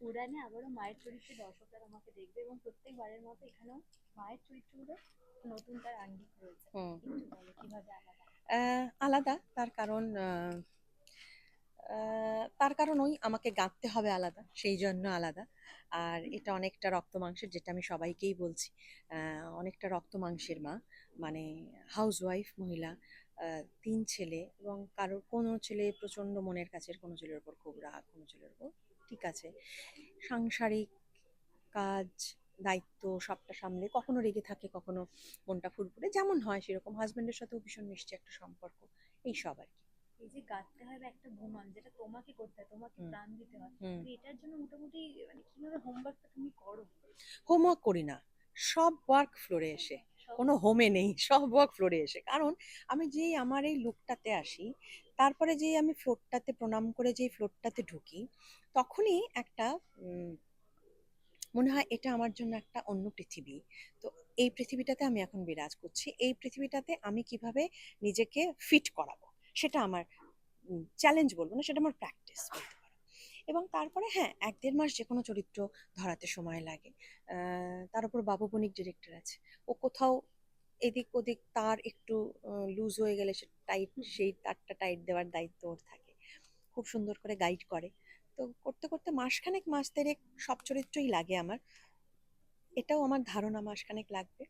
উড়ানে আবারও মায়ের চরিত্রে দর্শকরা আমাকে দেখবে এবং প্রত্যেকবারের মতো এখানেও মায়ের চরিত্রগুলো নতুন তার আঙ্গিক রয়েছে। কীভাবে আলাদা? আলাদা তার কারণ তার কারণ ওই আমাকে গাঁথতে হবে আলাদা সেই জন্য আলাদা। আর এটা অনেকটা রক্ত মাংসের যেটা আমি সবাইকেই বলছি। অনেকটা রক্ত মাংসের মা মানে হাউস ওয়াইফ মহিলা তিন ছেলে এবং কারোর কোনো ছেলে প্রচণ্ড মনের কাছের কোনো ছেলের ওপর খুব রাগ কোনো ছেলের ওপর ঠিক আছে। সাংসারিক কাজ দায়িত্ব সবটা সামলে কখনো রেগে থাকে কখনো মনটা ফুরফুরে যেমন হয় সেরকম হাজবেন্ডের সাথেও ভীষণ মিষ্টি একটা সম্পর্ক এই সব আর কি। এই যে গাঁথতে হবে একটা ভ্রমণ যেটা তোমাকে করতে হয় তোমাকে প্রাণ দিতে হয় তো এটার জন্য মোটামুটি মানে কীভাবে হোমওয়ার্কটা তুমি করো? হোমওয়ার্ক করি না সব ওয়ার্ক ফ্লোরে এসে। কোনো হোমে নেই, সব ওয়ার্ক ফ্লোরে এসে। কারণ আমি যেই আমার এই লুকটাতে আসি, তারপরে যেই আমি ফ্লোরটাতে প্রণাম করে যেই ফ্লোরটাতে ঢুকি, তখনই একটা মনে হয় এটা আমার জন্য একটা অন্য পৃথিবী। তো এই পৃথিবীটাতে আমি এখন বিরাজ করছি। এই পৃথিবীটাতে আমি কীভাবে নিজেকে ফিট করাবো, সেটা আমার চ্যালেঞ্জ বলব না, সেটা আমার প্র্যাকটিস এবং তারপরে হ্যাঁ এক দেড় মাস যে কোনো চরিত্র ধরাতে সময় লাগে। তার উপর বাবু বণিক ডিরেক্টর আছে। ও কোথাও এদিক ওদিক তার একটু লুজ হয়ে গেলে সে টাইট সেই তারটা টাইট দেওয়ার দায়িত্ব ওর থাকে। খুব সুন্দর করে গাইড করে। তো করতে করতে মাসখানেক, মাস দেড়েক সব চরিত্রই লাগে আমার। এটাও আমার ধারণা মাসখানেক লাগবে।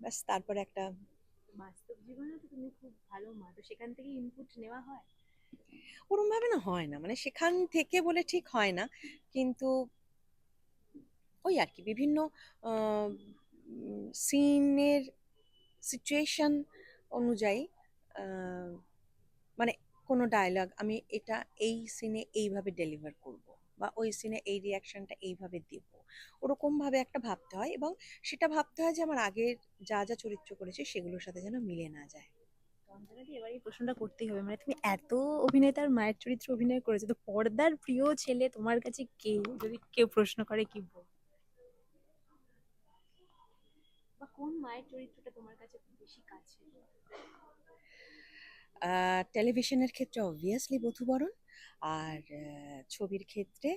ব্যাস, তারপরে একটা বাস্তব জীবনে তো তুমি খুব ভালো মা, তো সেখান থেকে ইনপুট নেওয়া হয়? ওরম ভাবে না হয় না। মানে সেখান থেকে বলে ঠিক হয় না। কিন্তু ওই আর কি, বিভিন্ন সিনের সিচুয়েশন অনুযায়ী মানে কোনো ডায়লগ আমি এটা এই সিনে এইভাবে ডেলিভার করব বা ওই সিনে এই রিয়াকশনটা এইভাবে দেব। ওরকমভাবে একটা ভাবতে হয় এবং সেটা ভাবতে হয় যে আমার আগের যা যা চরিত্র করেছে সেগুলোর সাথে যেন মিলে না যায়। অঞ্জনা দি এবার এই প্রশ্নটা করতেই হবে। মানে তুমি এত অভিনেতার মায়ের চরিত্রে অভিনয় করেছ তো পর্দার প্রিয় ছেলে তোমার কাছে কে? যদি কেউ প্রশ্ন করে কি বল বা কোন মায়ের চরিত্রটা তোমার কাছে বেশি কাছে? টেলিভিশনের ক্ষেত্রে অবভিয়াসলি বধুবরণ আর ছবির ক্ষেত্রে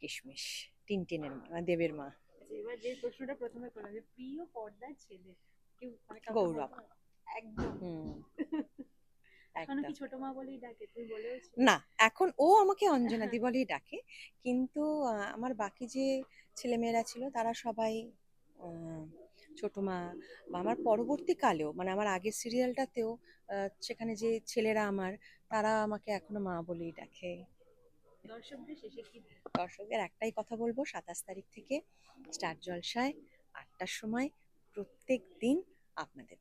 কিশমিশ টিনটিনের মা দেবের মা। আচ্ছা এবার যে প্রশ্নটা প্রথমে করলাম যে প্রিয় পর্দার ছেলে কেউ মানে গৌরব। একদম। এখনও কি ছোট মা বলেই ডাকে? তুমি বলেওছো না এখন ও আমাকে অঞ্জনাদি বলেই ডাকে। কিন্তু আমার বাকি যে ছেলেমেয়েরা ছিল তারা সবাই ছোট মা বা আমার পরবর্তীকালেও মানে আমার আগের সিরিয়ালটাতেও সেখানে যে ছেলেরা আমার তারা আমাকে এখনও মা বলেই ডাকে। দর্শকদের শেষে কি? দর্শকদের একটাই কথা বলব সাতাশ তারিখ থেকে স্টার জলসায় আটটার সময় প্রত্যেক দিন আপনাদের